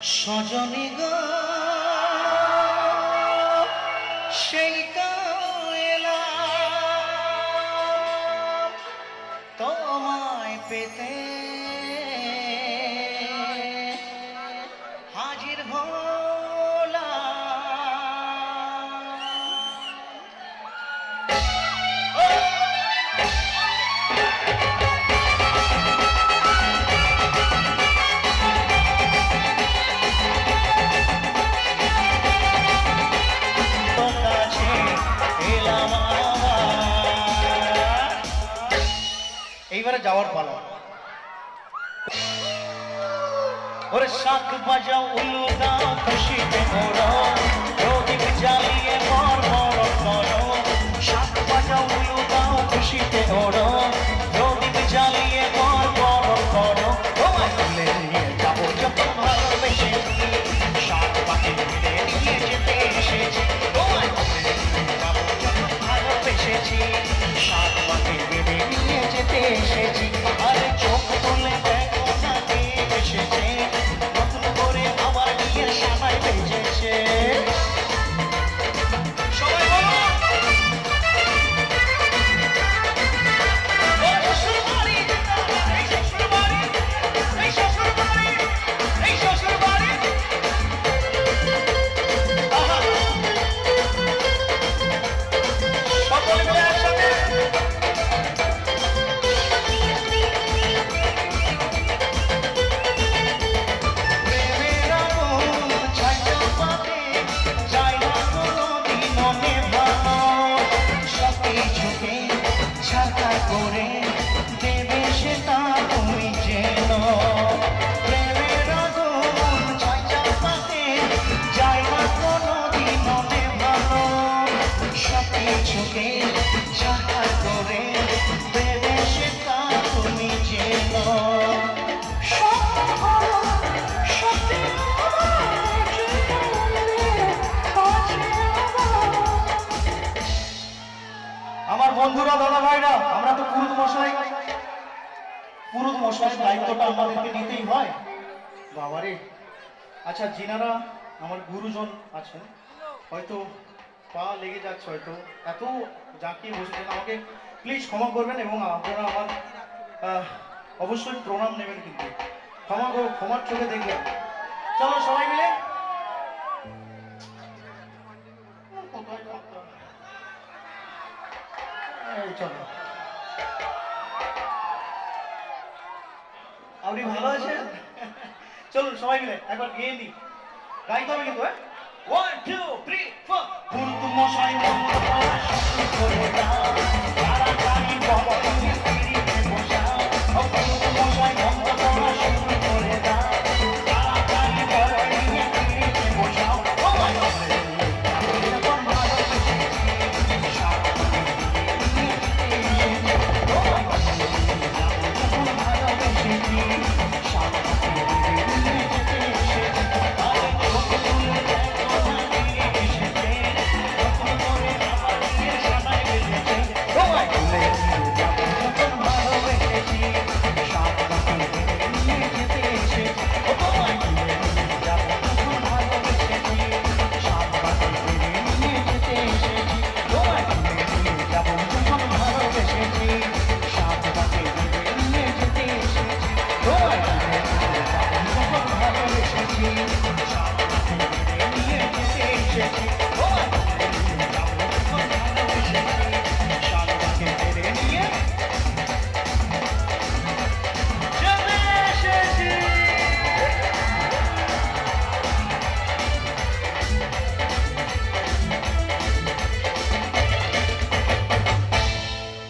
সজনী গো সেই যাওয়ার পালা। ওরে শাক বাজা উলুদা খুশি করো প্রদীপ জ্বালিয়ে আমার বন্ধুরা দাদা ভাইরা আমরা তো পুরুত মশাই। পুরুত মশাই দায়িত্বটা আমাদেরকে নিতেই হয়। বাবারে। আচ্ছা যিনারা আমার গুরুজন আছেন। হয়তো পা লেগে যাচ্ছে হয়তো। এত জাঁকিয়ে বসেছেন আমাকে প্লিজ ক্ষমা করবেন এবং আপনারা আমার অবশ্যই প্রণাম নেবেন কিন্তু। ক্ষমা করো, ক্ষমার চোখে দেখবেন চলো সবাই মিলে। চলো। আপনি ভালো আছেন? চলুন সবাই মিলে, একবার গিয়ে নি গাইতে হবে কিন্তু হ্যাঁ? ওয়ান টু থ্রি ফোর ফুল মশাই করে দাও